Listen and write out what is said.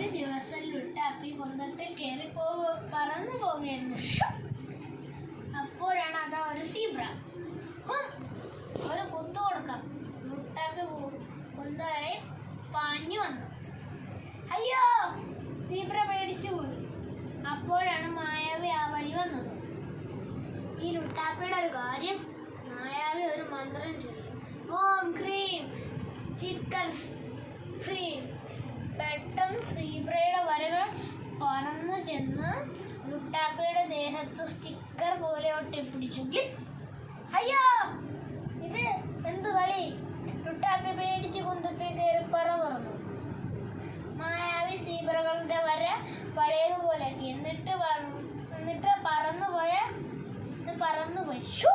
മായാവി കുന്തത്തിൽ കയറി പോകു പറന്നു പോകുകയായിരുന്നു അപ്പോഴാണ് അതാ ഒരു സീബ്ര! ഒരു കുത്തു കൊടുക്കാം. ലുട്ടാപ്പി കുന്തലായി പാഞ്ഞു വന്നു. അയ്യോ! സീബ്ര പേടിച്ചു പോയി. അപ്പോഴാണ് മായാവി ആ വഴി വന്നത്. ഈ ലുട്ടാപ്പിയുടെ ഒരു കാര്യം മായാവി ഒരു മന്ത്രം ചൊല്ലി. ചെന്ന് മുട്ടാപ്പയുടെ ദേഹത്ത് സ്റ്റിക്കർ പോലെ ഒട്ടിപ്പിടിച്ചെങ്കിൽ. അയ്യോ ഇത് എന്ത് കളി മുട്ടാപ്പ പേടിച്ച് കുന്തത്തിൽ കയറി പറ പറഞ്ഞു മായാവി സീബ്രകളുടെ വര പഴയതുപോലെ എന്നിട്ട് എന്നിട്ട് പറന്നുപോയ പറന്നു പറന്നുപോയി ഷു!